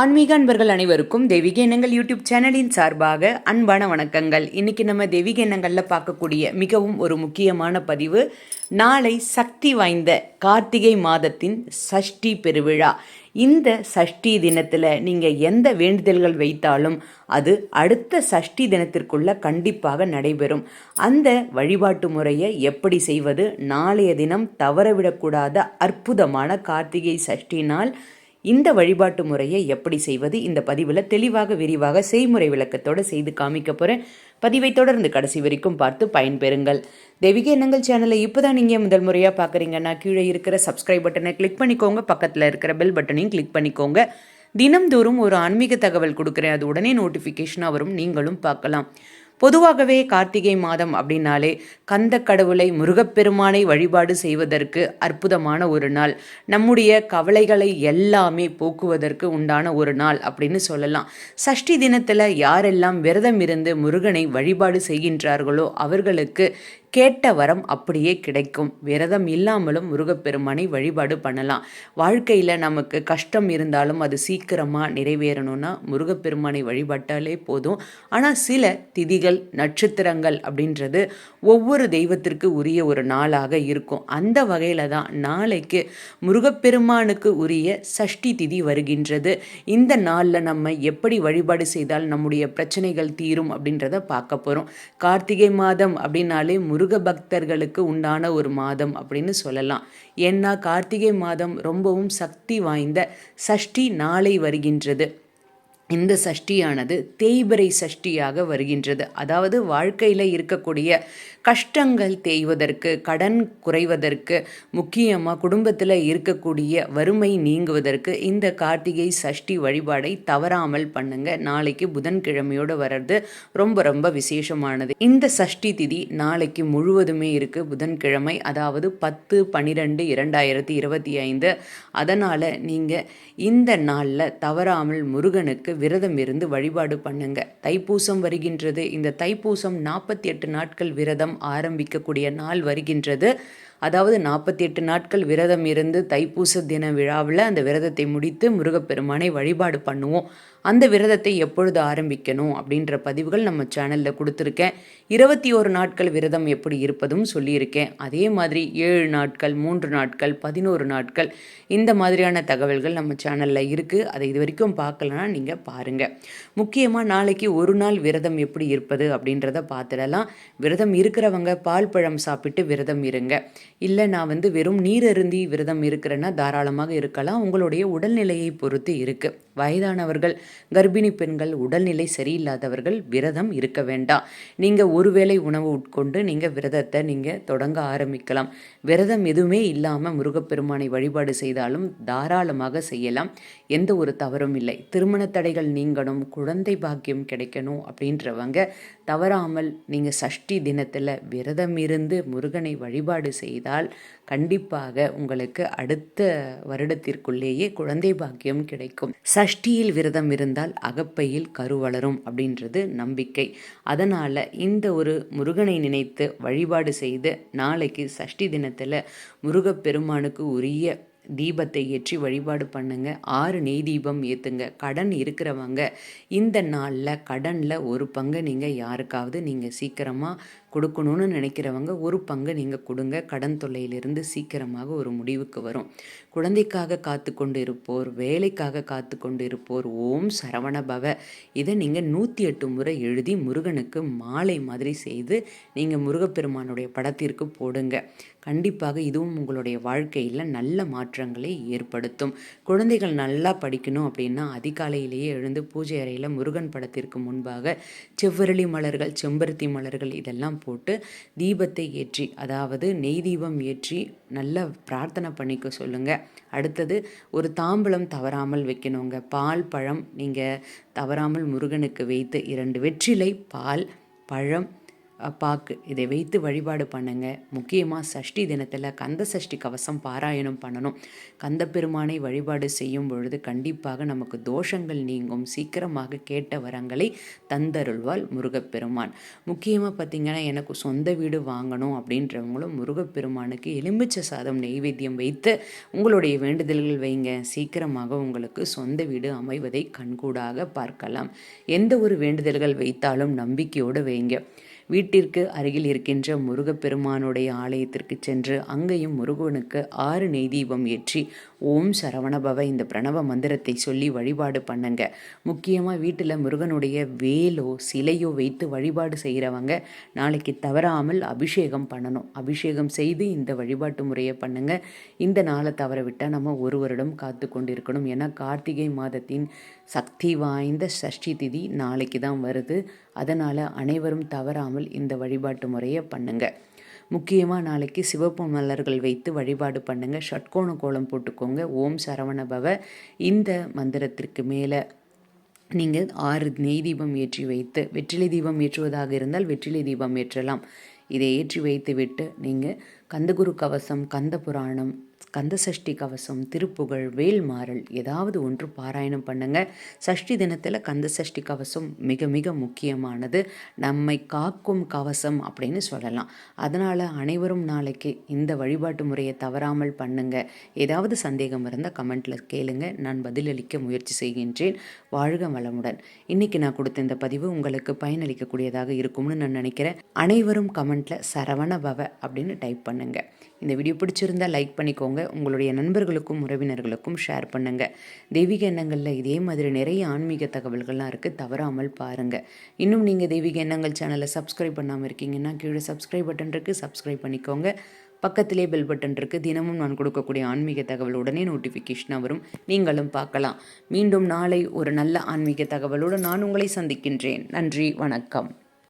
ஆன்மீக அன்பர்கள் அனைவருக்கும் தெய்வீக எண்ணங்கள் யூடியூப் சேனலின் சார்பாக அன்பான வணக்கங்கள். இன்றைக்கி நம்ம தெய்வீக எண்ணங்களில் பார்க்கக்கூடிய மிகவும் ஒரு முக்கியமான பதிவு நாளை சக்தி வாய்ந்த கார்த்திகை மாதத்தின் சஷ்டி பெருவிழா. இந்த சஷ்டி தினத்தில் நீங்கள் எந்த வேண்டுதல்கள் வைத்தாலும் அது அடுத்த சஷ்டி தினத்திற்குள்ள கண்டிப்பாக நடைபெறும். அந்த வழிபாட்டு முறையை எப்படி செய்வது? நாளைய தினம் தவறவிடக்கூடாத அற்புதமான கார்த்திகை சஷ்டி நாள் இந்த வழிபாட்டு முறையை எப்படி செய்வது? இந்த பதிவில் தெளிவாக விரிவாக செய்முறை விளக்கத்தோடு செய்து காமிக்க போகிறேன் பதிவை தொடர்ந்து கடைசி வரைக்கும் பார்த்து பயன்பெறுங்கள். தெய்வீக எண்ணங்கள் சேனலை இப்போ தான் நீங்கள் முதல் முறையாக பார்க்குறீங்கன்னா கீழே இருக்கிற சப்ஸ்கிரைப் பட்டனை கிளிக் பண்ணிக்கோங்க. பக்கத்தில் இருக்கிற பெல் பட்டனையும் கிளிக் பண்ணிக்கோங்க. தினம்தோறும் ஒரு ஆன்மீக தகவல் கொடுக்குறேன். அது உடனே நோட்டிஃபிகேஷனாக வரும். நீங்களும் பார்க்கலாம். பொதுவாகவே கார்த்திகை மாதம் அப்படின்னாலே கந்த கடவுளை முருகப்பெருமானை வழிபாடு செய்வதற்கு அற்புதமான ஒரு நாள். நம்முடைய கவலைகளை எல்லாமே போக்குவதற்கு உண்டான ஒரு நாள் அப்படின்னு சொல்லலாம். சஷ்டி தினத்தில் யாரெல்லாம் விரதம் இருந்து முருகனை வழிபாடு செய்கின்றார்களோ அவர்களுக்கு கேட்ட வரம் அப்படியே கிடைக்கும். விரதம் இல்லாமலும் முருகப்பெருமானை வழிபாடு பண்ணலாம். வாழ்க்கையில் நமக்கு கஷ்டம் இருந்தாலும் அது சீக்கிரமாக நிறைவேறணும்னா முருகப்பெருமானை வழிபட்டாலே போதும். ஆனால் சில திதிகள் நட்சத்திரங்கள் அப்படின்றது ஒவ்வொரு தெய்வத்திற்கு உரிய ஒரு நாளாக இருக்கும். அந்த வகையில் தான் நாளைக்கு முருகப்பெருமானுக்கு உரிய சஷ்டி திதி வருகின்றது. இந்த நாளில் நம்ம எப்படி வழிபாடு செய்தால் நம்முடைய பிரச்சனைகள் தீரும் அப்படின்றத பார்க்க போகிறோம் கார்த்திகை மாதம் அப்படின்னாலே முருக பக்தர்களுக்கு உண்டான ஒரு மாதம் அப்படின்னு சொல்லலாம். ஏன்னா கார்த்திகை மாதம் ரொம்பவும் சக்தி வாய்ந்த சஷ்டி நாளை வருகின்றது. இந்த சஷ்டியானது தேய்பிரை சஷ்டியாக வருகின்றது. அதாவது வாழ்க்கையில் இருக்கக்கூடிய கஷ்டங்கள் தேய்வதற்கு கடன் குறைவதற்கு முக்கியமாக குடும்பத்தில் இருக்கக்கூடிய வறுமை நீங்குவதற்கு இந்த கார்த்திகை சஷ்டி வழிபாடை தவறாமல் பண்ணுங்க. நாளைக்கு புதன்கிழமையோடு வர்றது ரொம்ப ரொம்ப விசேஷமானது. இந்த சஷ்டி திதி நாளைக்கு முழுவதுமே இருக்குது புதன்கிழமை. அதாவது பத்து பன்னிரெண்டு இரண்டாயிரத்தி இருபத்தி ஐந்து. அதனால் நீங்கள் இந்த நாளில் தவறாமல் முருகனுக்கு விரதம் இருந்து வழிபாடு பண்ணுங்க. தைப்பூசம் வருகின்றது. இந்த தைப்பூசம் நாற்பத்தி எட்டு நாட்கள் விரதம் ஆரம்பிக்கக்கூடிய நாள் வருகின்றது. அதாவது நாற்பத்தி எட்டு நாட்கள் விரதம் இருந்து தைப்பூச தின விழாவில் அந்த விரதத்தை முடித்து முருகப்பெருமானை வழிபாடு பண்ணுவோம். அந்த விரதத்தை எப்பொழுது ஆரம்பிக்கணும் அப்படின்ற பதிவுகள் நம்ம சேனலில் கொடுத்துருக்கேன். இருபத்தி ஒரு நாட்கள் விரதம் எப்படி இருப்பதும் சொல்லியிருக்கேன். அதே மாதிரி ஏழு நாட்கள் மூன்று நாட்கள் பதினோரு நாட்கள் இந்த மாதிரியான தகவல்கள் நம்ம சேனலில் இருக்குது அதை இது வரைக்கும் பார்க்கலன்னா நீங்கள் பாருங்கள் முக்கியமாக நாளைக்கு ஒரு நாள் விரதம் எப்படி இருப்பது அப்படின்றத பார்த்துடலாம். விரதம் இருக்கிறவங்க பால் பழம் சாப்பிட்டு விரதம் இருங்க. இல்லை நான் வந்து வெறும் நீர் அருந்தி விரதம் இருக்கிறேன்னா தாராளமாக இருக்கலாம். உங்களுடைய உடல்நிலையை பொறுத்து இருக்குது வயதானவர்கள் கர்ப்பிணி பெண்கள் உடல்நிலை சரியில்லாதவர்கள் விரதம் இருக்க வேண்டாம். நீங்கள் ஒருவேளை உணவு உட்கொண்டு நீங்கள் விரதத்தை நீங்கள் தொடங்க ஆரம்பிக்கலாம். விரதம் எதுவுமே இல்லாமல் முருகப்பெருமானை வழிபாடு செய்தாலும் தாராளமாக செய்யலாம். எந்த ஒரு தவறும் இல்லை. திருமண தடைகள் நீங்கணும் குழந்தை பாக்கியம் கிடைக்கணும் அப்படின்றவங்க தவறாமல் நீங்கள் சஷ்டி தினத்தில் விரதம் இருந்து முருகனை வழிபாடு செய்தால் கண்டிப்பாக உங்களுக்கு அடுத்த வருடத்திற்குள்ளேயே குழந்தை பாக்கியம் கிடைக்கும். சஷ்டியில் விரதம் இருந்தால் அகப்பையில் கரு வளரும் அப்படின்றது நம்பிக்கை. அதனால் இந்த ஒரு முருகனை நினைத்து வழிபாடு செய்து நாளைக்கு சஷ்டி தினத்தில் முருகப்பெருமானுக்கு உரிய தீபத்தை ஏற்றி வழிபாடு பண்ணுங்க. ஆறு நெய் தீபம் ஏற்றுங்க கடன் இருக்கிறவங்க இந்த நாளில் கடனில் ஒரு பங்கு நீங்கள் யாருக்காவது நீங்கள் சீக்கிரமாக கொடுக்கணும்னு நினைக்கிறவங்க ஒரு பங்கு நீங்கள் கொடுங்க. கடன் தொல்லையிலிருந்து சீக்கிரமாக ஒரு முடிவுக்கு வரும். குழந்தைக்காக காத்து கொண்டு இருப்போர் வேலைக்காக காத்து கொண்டு இருப்போர் ஓம் சரவண பவ. இதை நீங்கள் நூற்றி எட்டு முறை எழுதி முருகனுக்கு மாலை மாதிரி செய்து நீங்கள் முருகப்பெருமானுடைய படத்திற்கு போடுங்க. கண்டிப்பாக இதுவும் உங்களுடைய வாழ்க்கையில் நல்ல மாற்றங்களை ஏற்படுத்தும். குழந்தைகள் நல்லா படிக்கணும் அப்படின்னா அதிகாலையிலேயே எழுந்து பூஜை அறையில் முருகன் படத்திற்கு முன்பாக செவ்வரளி மலர்கள் செம்பருத்தி மலர்கள் இதெல்லாம் போட்டு தீபத்தை ஏற்றி அதாவது நெய் தீபம் ஏற்றி நல்லா பிரார்த்தனை பண்ணிக்க சொல்லுங்கள் அடுத்தது ஒரு தாம்பலம் தவறாமல் வைக்கணுங்க. பால் பழம் நீங்கள் தவறாமல் முருகனுக்கு வைத்து இரண்டு வெற்றிலை பால் பழம் பாக்கு இதை வைத்து வழிபாடு பண்ணுங்க. முக்கியமாக சஷ்டி தினத்தில் கந்த சஷ்டி கவசம் பாராயணம் பண்ணணும். கந்த பெருமானை வழிபாடு செய்யும் பொழுது கண்டிப்பாக நமக்கு தோஷங்கள் நீங்கும். சீக்கிரமாக கேட்ட வரங்களை தந்தருள்வாள் முருகப்பெருமான். முக்கியமாக பார்த்தீங்கன்னா எனக்கு சொந்த வீடு வாங்கணும் அப்படின்றவங்களும் முருகப்பெருமானுக்கு எலுமிச்சை சாதம் நெய்வேத்தியம் வைத்து உங்களுடைய வேண்டுதல்கள் வைங்க. சீக்கிரமாக உங்களுக்கு சொந்த வீடு அமைவதை கண்கூடாக பார்க்கலாம். எந்த ஒரு வேண்டுதல்கள் வைத்தாலும் நம்பிக்கையோடு வைங்க. வீட்டிற்கு அருகில் இருக்கின்ற முருகப்பெருமானுடைய ஆலயத்திற்கு சென்று அங்கேயும் முருகனுக்கு ஆறு நெய் தீபம் ஏற்றி ஓம் சரவணபவ இந்த பிரணவ மந்திரத்தை சொல்லி வழிபாடு பண்ணுங்க. முக்கியமாக வீட்டில் முருகனுடைய வேலோ சிலையோ வைத்து வழிபாடு செய்கிறவங்க நாளைக்கு தவறாமல் அபிஷேகம் பண்ணணும். அபிஷேகம் செய்து இந்த வழிபாட்டு முறையை பண்ணுங்க. இந்த நாளை தவற விட்டால் நம்ம ஒரு வருடம் காத்து கொண்டிருக்கணும். ஏன்னா கார்த்திகை மாதத்தின் சக்தி வாய்ந்த சஷ்டி திதி நாளைக்கு தான் வருது. அதனால் அனைவரும் தவறாமல் இந்த வழிபாட்டு முறையை பண்ணுங்க. முக்கியமாக நாளைக்கு சிவப்பு மலர்கள் வைத்து வழிபாடு பண்ணுங்க. ஷட்கோண கோலம் போட்டுக்கோங்க. ஓம் சரவணபவ இந்த மந்திரத்திற்கு மேலே நீங்கள் ஆறு நெய் தீபம் ஏற்றி வைத்து வெற்றிலை தீபம் ஏற்றுவதாக இருந்தால் வெற்றிலை தீபம் ஏற்றலாம். இதை ஏற்றி வைத்து விட்டு நீங்கள் கந்தகுரு கவசம் கந்த புராணம் கந்த சஷ்டி கவசம் திருப்புகழ் வேல்மாறல் ஏதாவது ஒன்று பாராயணம் பண்ணுங்க. சஷ்டி தினத்தில் கந்த சஷ்டி கவசம் மிக மிக முக்கியமானது. நம்மை காக்கும் கவசம் அப்படின்னு சொல்லலாம். அதனால் அனைவரும் நாளைக்கு இந்த வழிபாட்டு முறையை தவறாமல் பண்ணுங்க. ஏதாவது சந்தேகம் இருந்தால் கமெண்ட்டில் கேளுங்க. நான் பதிலளிக்க முயற்சி செய்கின்றேன். வாழ்க வளமுடன். இன்னைக்கு நான் கொடுத்த இந்த பதிவு உங்களுக்கு பயனளிக்கக்கூடியதாக இருக்கும்னு நான் நினைக்கிறேன். அனைவரும் கமெண்ட்டில் சரவண பவ அப்படின்னு டைப் பண்ணுங்கள் இந்த வீடியோ பிடிச்சிருந்தா லைக் பண்ணிக்கோங்க. உங்களுடைய நண்பர்களுக்கும் உறவினர்களுக்கும் ஷேர் பண்ணுங்கள் தெய்வீக எண்ணங்களில் இதே மாதிரி நிறைய ஆன்மீக தகவல்கள்லாம் இருக்குது தவறாமல் பாருங்கள் இன்னும் நீங்கள் தெய்வீக எண்ணங்கள் சேனலை சப்ஸ்கிரைப் பண்ணாமல் இருக்கீங்கன்னா கீழே சப்ஸ்கிரைப் பட்டன் இருக்குது சப்ஸ்கிரைப் பண்ணிக்கோங்க. பக்கத்திலே பெல் பட்டன் இருக்குது தினமும் நான் கொடுக்கக்கூடிய ஆன்மீக தகவல் உடனே நோட்டிஃபிகேஷனாக வரும். நீங்களும் பார்க்கலாம். மீண்டும் நாளை ஒரு நல்ல ஆன்மீக தகவலோடு நான் உங்களை சந்திக்கின்றேன். நன்றி வணக்கம்.